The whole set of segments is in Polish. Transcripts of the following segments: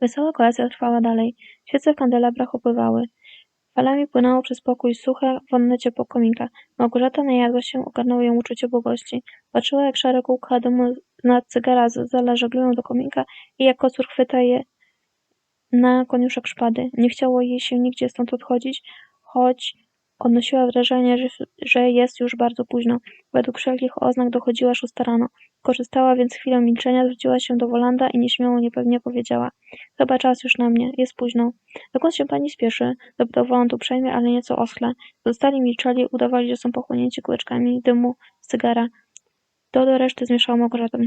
Wesoła kolacja trwała dalej. Świece w kandelabrach opływały. Falami płynęło przez pokój suche, wonne ciepło kominka. Małgorzata najadła się, ogarnęło ją uczucie błogości. Patrzyła, jak szare kółka na cygara zala żeglują do kominka i jak kocur chwyta je na koniuszek szpady. Nie chciało jej się nigdzie stąd odchodzić, choć odnosiła wrażenie, że, jest już bardzo późno. Według wszelkich oznak dochodziła szósta rano. Korzystała więc chwilę milczenia, zwróciła się do Wolanda i nieśmiało niepewnie powiedziała. Chyba czas już na mnie, jest późno. Dokąd się pani spieszy? Zapytał Woland uprzejmie, ale nieco oschle. Zostali milczeli, udawali, że są pochłonięci kółeczkami dymu z cygara. To do reszty zmieszała Małgorzatę.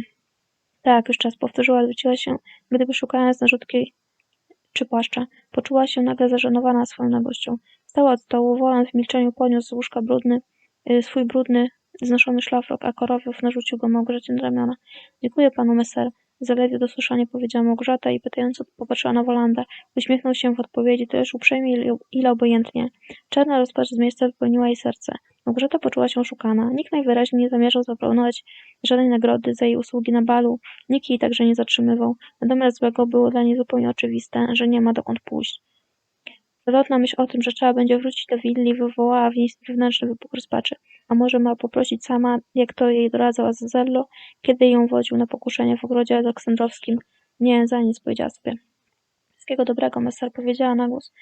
Tak, już czas, powtórzyła, zwróciła się, gdyby szukając narzutki czy płaszcza. Poczuła się nagle zażenowana swoją nagością. Stała od stołu, Woland w milczeniu podniósł z łóżka brudny, y, swój brudny, znoszony szlafrok, a Korowiów narzucił go Małgorzacie na ramiona. Dziękuję panu, meser. Zaledwie dosłyszanie powiedziała Małgorzata i pytająco popatrzyła na Wolanda. Uśmiechnął się w odpowiedzi, to już uprzejmie, ile, ile obojętnie. Czarna rozpacz z miejsca wypełniła jej serce. Małgorzata poczuła się oszukana. Nikt najwyraźniej nie zamierzał zaproponować żadnej nagrody za jej usługi na balu. Nikt jej także nie zatrzymywał. Natomiast złego było dla niej zupełnie oczywiste, że nie ma dokąd pójść. Zwrotna myśl o tym, że trzeba będzie wrócić do willi, wywołała w niej wewnętrzny wybuch rozpaczy. A może ma poprosić sama, jak to jej doradzał Azazello, kiedy ją wodził na pokuszenie w ogrodzie aleksandrowskim. Nie, za nic, powiedziała sobie. Wszystkiego dobrego, Messer powiedziała na głos.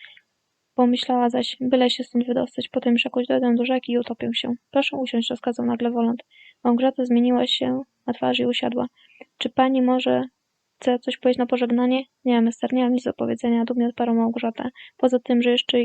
Pomyślała zaś, byle się stąd wydostać, potem już jakoś dojdę do rzeki i utopię się. Proszę usiąść, rozkazał nagle Woland. Małgorzata zmieniła się na twarzy i usiadła. Czy pani może chce coś powiedzieć na pożegnanie? Nie, mister, nie mam nic do powiedzenia, dumnie odparła Małgorzata. Poza tym, że jeszcze,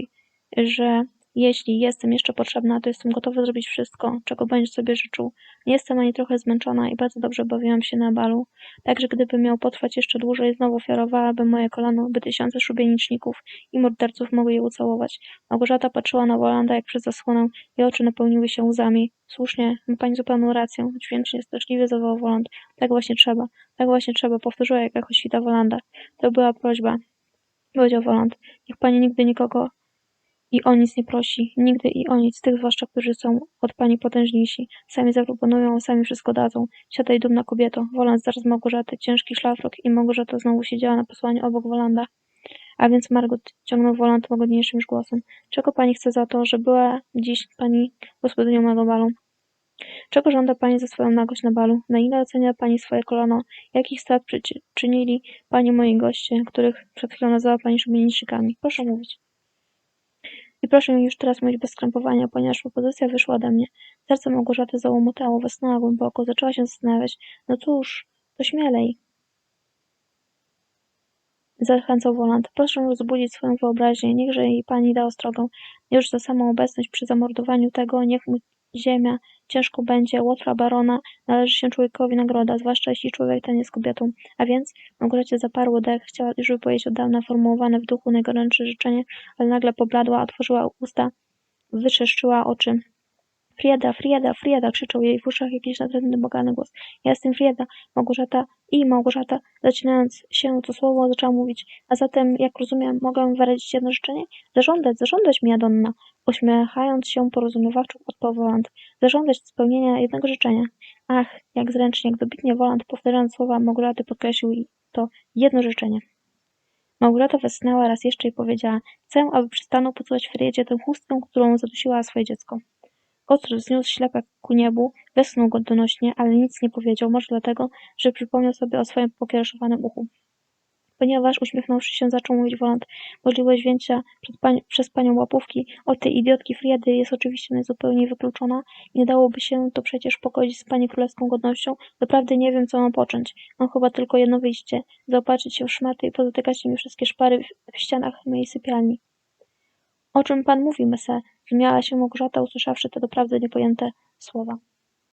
że jeśli jestem jeszcze potrzebna, to jestem gotowa zrobić wszystko, czego będziesz sobie życzył. Nie jestem ani trochę zmęczona i bardzo dobrze bawiłam się na balu. Także gdyby miał potrwać jeszcze dłużej, znowu ofiarowałabym moje kolano, by tysiące szubieniczników i morderców mogły je ucałować. Małgorzata patrzyła na Wolanda jak przez zasłonę. Jej oczy napełniły się łzami. Słusznie, ma pani zupełną rację. Dźwięcznie, straszliwie zawołał Woland. Tak właśnie trzeba. Tak właśnie trzeba, powtórzyła jak jakaś świta Wolanda. To była prośba. Powiedział Woland. Niech pani nigdy nikogo i o nic nie prosi, nigdy i o nic, tych zwłaszcza, którzy są od pani potężniejsi. Sami zaproponują, sami wszystko dadzą. Siadaj dumna kobieto. Woland zaraz Małgorzaty, ciężki szlafrok i Małgorzata znowu siedziała na posłaniu obok Wolanda. A więc Margot ciągnął Woland łagodniejszym już głosem. Czego pani chce za to, że była dziś pani gospodynią mego balu? Czego żąda pani za swoją nagość na balu? Na ile ocenia pani swoje kolano? Jakich strat przyczynili pani moi goście, których przed chwilą nazwała pani szubienicznikami? Proszę mówić. I proszę już teraz mówić bez skrępowania, ponieważ propozycja wyszła ode mnie. Serce Małgorzaty załomotało, westnęła głęboko, zaczęła się zastanawiać. No cóż, to śmielej. Zachęcał Woland. Proszę rozbudzić swoją wyobraźnię, niechże jej pani da ostrogę. Już za samą obecność przy zamordowaniu tego, niech mu ziemia ciężko będzie, łotra barona należy się człowiekowi nagroda, zwłaszcza jeśli człowiek ten jest kobietą. A więc Małgorzacie zaparło dech, chciała już wypowiedzieć od dawna formułowane w duchu najgorętsze życzenie, ale nagle pobladła, otworzyła usta, wytrzeszczyła oczy. Frieda, Frieda, Frieda, krzyczał jej w uszach jakiś nadrzędny bogany głos. Ja jestem Frieda, Małgorzata i Małgorzata, zaczynając się to słowo, zaczęła mówić. A zatem, jak rozumiem, mogę wyrazić jedno życzenie? Zażądać, zażądać mi, Adonna. Uśmiechając się porozumiewawczo odpowiedział Woland. Zażądać spełnienia jednego życzenia. Ach, jak zręcznie, jak dobitnie Woland, powtarzając słowa Małgorzaty, podkreślił to jedno życzenie. Małgorzata westchnęła raz jeszcze i powiedziała, chcę, aby przystanął pocałować Friedzie tę chustkę, którą zadusiła swoje dziecko. Kocur wzniósł ślepek ku niebu, westchnął go donośnie, ale nic nie powiedział, może dlatego, że przypomniał sobie o swoim pokiereszowanym uchu. Ponieważ, uśmiechnąwszy się, zaczął mówić Woland, możliwość wzięcia przez panią łapówki od tej idiotki Friedy jest oczywiście najzupełniej wykluczona. Nie dałoby się to przecież pogodzić z pani królewską godnością. Doprawdy nie wiem, co mam począć. Mam chyba tylko jedno wyjście. Zaopatrzyć się w szmaty i pozatykać mi wszystkie szpary w ścianach mojej sypialni. O czym pan mówi, mese? Zmiała się Małgorzata, usłyszawszy te doprawdy niepojęte słowa.